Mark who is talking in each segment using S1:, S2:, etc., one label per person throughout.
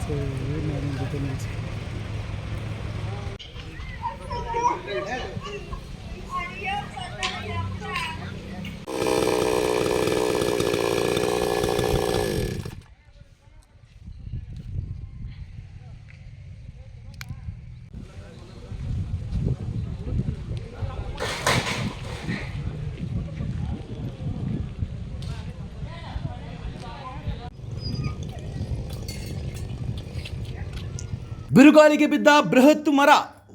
S1: so wait now in details.
S2: ಬಿರುಗಾಳಿಗೆ ಬಿದ್ದ ಬೃಹತ್ ಮರ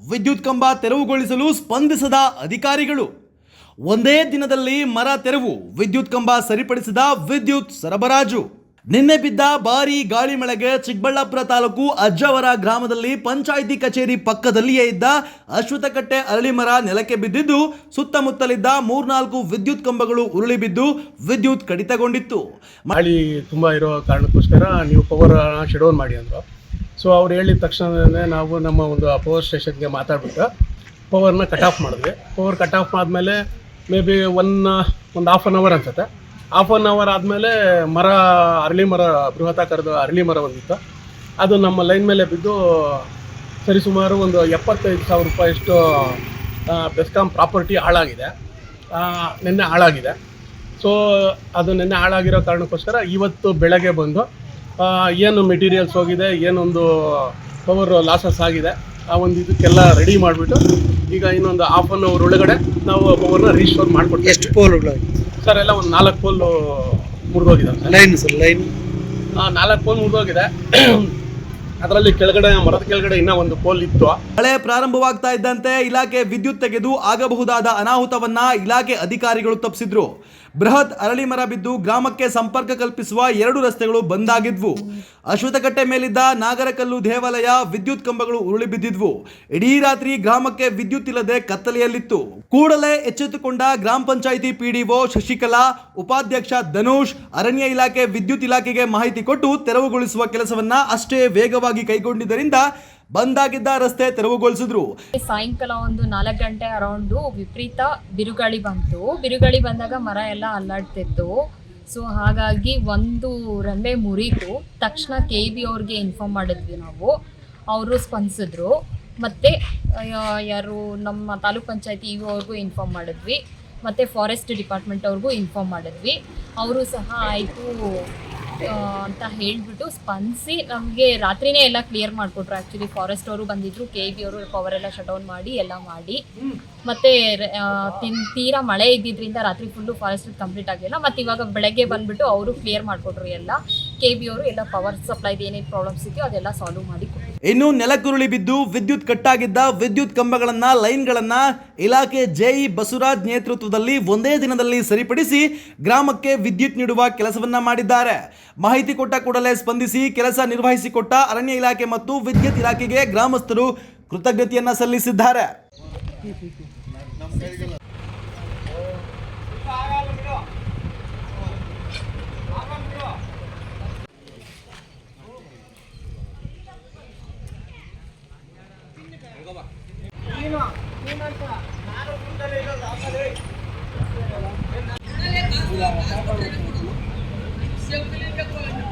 S2: ವಿದ್ಯುತ್ ಕಂಬ ತೆರವುಗೊಳಿಸಲು ಸ್ಪಂದಿಸದ ಅಧಿಕಾರಿಗಳು. ಒಂದೇ ದಿನದಲ್ಲಿ ಮರ ತೆರವು ವಿದ್ಯುತ್ ಕಂಬ ಸರಿಪಡಿಸಿದ ವಿದ್ಯುತ್ ಸರಬರಾಜು. ನಿನ್ನೆ ಬಿದ್ದ ಭಾರೀ ಗಾಳಿ ಮಳೆಗೆ ಚಿಕ್ಕಬಳ್ಳಾಪುರ ತಾಲೂಕು ಅಜ್ಜವರ ಗ್ರಾಮದಲ್ಲಿ ಪಂಚಾಯಿತಿ ಕಚೇರಿ ಪಕ್ಕದಲ್ಲಿಯೇ ಇದ್ದ ಅಶ್ವತಕಟ್ಟೆ ಅರಳಿ ಮರ ನೆಲಕ್ಕೆ ಬಿದ್ದಿದ್ದು, ಸುತ್ತಮುತ್ತಲಿದ್ದ ಮೂರ್ನಾಲ್ಕು ವಿದ್ಯುತ್ ಕಂಬಗಳು ಉರುಳಿ ಬಿದ್ದು ವಿದ್ಯುತ್ ಕಡಿತಗೊಂಡಿತ್ತು.
S3: ಮಳೆ ತುಂಬ ಇರೋ ಕಾರಣಕ್ಕೋಸ್ಕರ ನೀವು ಪವರ್ ಶೆಡ್ ಮಾಡಿ ಅಂದರು. ಸೊ ಅವ್ರು ಹೇಳಿದ ತಕ್ಷಣವೇ ನಾವು ನಮ್ಮ ಒಂದು ಪವರ್ ಸ್ಟೇಷನ್ಗೆ ಮಾತಾಡ್ಬಿಟ್ಟು ಪವರ್ನ ಕಟ್ ಆಫ್ ಮಾಡಿದ್ವಿ. ಪವರ್ ಕಟ್ ಆಫ್ ಆದಮೇಲೆ ಮೇ ಬಿ ಒನ್ ಒಂದು ಹಾಫ್ ಆನ್ ಅವರ್ ಅನ್ಸುತ್ತೆ. ಹಾಫ್ ಆನ್ ಅವರ್ ಆದಮೇಲೆ ಮರ ಅರಳಿ ಮರ ಬೃಹತಾಕಾರದ ಅರಳಿ ಮರ ಬಂದಿತ್ತು. ಅದು ನಮ್ಮ ಲೈನ್ ಮೇಲೆ ಬಿದ್ದು ಸರಿಸುಮಾರು ಒಂದು ಎಪ್ಪತ್ತೈದು ಸಾವಿರ ರೂಪಾಯಿಯಷ್ಟು ಬೆಸ್ಕಾಮ್ ಪ್ರಾಪರ್ಟಿ ಹಾಳಾಗಿದೆ. ಆ, ನಿನ್ನೆ ಹಾಳಾಗಿದೆ. ಸೊ ಅದು ನಿನ್ನೆ ಹಾಳಾಗಿರೋ ಕಾರಣಕ್ಕೋಸ್ಕರ ಇವತ್ತು ಬೆಳಗ್ಗೆ ಬಂದು ಆ, ಏನು ಮೆಟೀರಿಯಲ್ಸ್ ಹೋಗಿದೆ ಏನೊಂದು ಪವರ್ ಲಾಸಸ್ ಆಗಿದೆ ಆ ಒಂದು ಇದಕ್ಕೆಲ್ಲ ರೆಡಿ ಮಾಡಿಬಿಟ್ಟು ಈಗ ಇನ್ನೊಂದು ಹಾಫ್ ಅನ್ ಅವರ್ ಒಳಗಡೆ ನಾವು ಪವರ್ನ ರೀಸ್ಟೋರ್ ಮಾಡಿಕೊಡ್ತೀವಿ.
S1: ಎಷ್ಟು ಪೋಲ್ಗಳು
S3: ಸರ್ ಎಲ್ಲ ಒಂದು ನಾಲ್ಕು ಪೋಲು ಮುರಿದೋಗಿದೆ.
S1: ಲೈನ್ ಸರ್ ಲೈನ್
S3: ನಾಲ್ಕು ಪೋಲ್ ಮುರಿದೋಗಿದೆ. ಅದರಲ್ಲಿ ಕೆಳಗಡೆ, ಮರದ ಕೆಳಗಡೆ ಇನ್ನ ಒಂದು ಪೋಲ್ ಇತ್ತು.
S2: ಮಳೆ ಪ್ರಾರಂಭವಾಗ್ತಾ ಇದ್ದಂತೆ ಇಲಾಖೆ ವಿದ್ಯುತ್ ತೆಗೆದು ಆಗಬಹುದಾದ ಅನಾಹುತವನ್ನ ಇಲಾಖೆ ಅಧಿಕಾರಿಗಳು ತಪ್ಪಿಸಿದ್ರು. ಬೃಹತ್ ಅರಳಿ ಮರ ಬಿದ್ದು ಗ್ರಾಮಕ್ಕೆ ಸಂಪರ್ಕ ಕಲ್ಪಿಸುವ ಎರಡು ರಸ್ತೆಗಳು ಬಂದ್ ಆಗಿದ್ವು ಅಶ್ವತ್ಥಕಟ್ಟೆ ಮೇಲಿದ್ದ ನಾಗರಕಲ್ಲು ದೇವಾಲಯ ವಿದ್ಯುತ್ ಕಂಬಗಳು ಉರುಳಿ ಬಿದ್ದಿದ್ವು. ಇಡೀ ರಾತ್ರಿ ಗ್ರಾಮಕ್ಕೆ ವಿದ್ಯುತ್ ಇಲ್ಲದೆ ಕತ್ತಲೆಯಲ್ಲಿತ್ತು. ಕೂಡಲೇ ಎಚ್ಚೆತ್ತುಕೊಂಡ ಗ್ರಾಮ ಪಂಚಾಯಿತಿ ಪಿಡಿಒ ಶಶಿಕಲಾ, ಉಪಾಧ್ಯಕ್ಷ ಧನುಷ್, ಅರಣ್ಯ ಇಲಾಖೆ ವಿದ್ಯುತ್ ಇಲಾಖೆಗೆ ಮಾಹಿತಿ ಕೊಟ್ಟು ತೆರವುಗೊಳಿಸುವ ಕೆಲಸವನ್ನ ಅಷ್ಟೇ ವೇಗವಾಗಿ ಕೈಗೊಂಡಿದ್ದರಿಂದ ಬಂದಾಗಿದ್ದ ರಸ್ತೆ ತೆರವುಗೊಳಿಸಿದ್ರು.
S4: ಸಾಯಂಕಾಲ ಒಂದು ನಾಲ್ಕು ಗಂಟೆ ಅರೌಂಡ್ ವಿಪರೀತ ಬಿರುಗಾಳಿ ಬಂತು. ಬಿರುಗಾಳಿ ಬಂದಾಗ ಮರ ಎಲ್ಲ ಅಲ್ಲಾಡ್ತಿತ್ತು. ಸೊ ಹಾಗಾಗಿ ಒಂದು ರೆಂಬೆ ಮುರಿತು. ತಕ್ಷಣ ಕೆ ಬಿ ಅವ್ರಿಗೆ ಇನ್ಫಾರ್ಮ್ ಮಾಡಿದ್ವಿ ನಾವು. ಅವರು ಸ್ಪಂದಿಸಿದ್ರು. ಮತ್ತು ಯಾರು ನಮ್ಮ ತಾಲೂಕ್ ಪಂಚಾಯತಿ ಇ ಇನ್ಫಾರ್ಮ್ ಮಾಡಿದ್ವಿ. ಮತ್ತು ಫಾರೆಸ್ಟ್ ಡಿಪಾರ್ಟ್ಮೆಂಟ್ ಅವ್ರಿಗೂ ಇನ್ಫಾರ್ಮ್ ಮಾಡಿದ್ವಿ. ಅವರು ಸಹ ಆಯಿತು ಅಂತ ಹೇಳಿಬಿಟ್ಟು ಸ್ಪಂದಿಸಿ ನಮಗೆ ರಾತ್ರಿನೇ ಎಲ್ಲ ಕ್ಲಿಯರ್ ಮಾಡಿಕೊಟ್ರು. ಆ್ಯಕ್ಚುಲಿ ಫಾರೆಸ್ಟ್ ಅವರು ಬಂದಿದ್ರು ಕೆ ಬಿ ಅವರು ಪವರ್ ಎಲ್ಲ ಶಟ್ ಡೌನ್ ಮಾಡಿ, ಎಲ್ಲ ಮಾಡಿ. ಮತ್ತೆ ತೀರಾ ಮಳೆ ಇದ್ದಿದ್ರಿಂದ ರಾತ್ರಿ ಫುಲ್ಲು ಫಾರೆಸ್ಟ್ ಕಂಪ್ಲೀಟ್ ಆಗಿಲ್ಲ. ಮತ್ತು ಇವಾಗ ಬೆಳಗ್ಗೆ ಬಂದ್ಬಿಟ್ಟು ಅವರು ಕ್ಲಿಯರ್ ಮಾಡಿಕೊಟ್ರು ಎಲ್ಲ. ಕೆ ಬಿ ಅವರು ಎಲ್ಲ ಪವರ್ ಸಪ್ಲೈದು ಏನೇನು ಪ್ರಾಬ್ಲಮ್ಸ್ ಇದೆಯೋ ಅದೆಲ್ಲ ಸಾಲ್ವ್ ಮಾಡಿ
S2: ಇನ್ನು ನೆಲಕ್ಕುರುಳಿ ಬಿದ್ದು ವಿದ್ಯುತ್ ಕಟ್ಟಾಗಿದ್ದ ವಿದ್ಯುತ್ ಕಂಬಗಳನ್ನ ಲೈನ್ಗಳನ್ನು ಇಲಾಖೆ ಜೆಇ ಬಸವರಾಜ್ ನೇತೃತ್ವದಲ್ಲಿ ಒಂದೇ ದಿನದಲ್ಲಿ ಸರಿಪಡಿಸಿ ಗ್ರಾಮಕ್ಕೆ ವಿದ್ಯುತ್ ನೀಡುವ ಕೆಲಸವನ್ನ ಮಾಡಿದ್ದಾರೆ. ಮಾಹಿತಿ ಕೊಟ್ಟ ಕೂಡಲೇ ಸ್ಪಂದಿಸಿ ಕೆಲಸ ನಿರ್ವಹಿಸಿಕೊಟ್ಟ ಅರಣ್ಯ ಇಲಾಖೆ ಮತ್ತು ವಿದ್ಯುತ್ ಇಲಾಖೆಗೆ ಗ್ರಾಮಸ್ಥರು ಕೃತಜ್ಞತೆಯನ್ನ ಸಲ್ಲಿಸಿದ್ದಾರೆ. చెప్పులు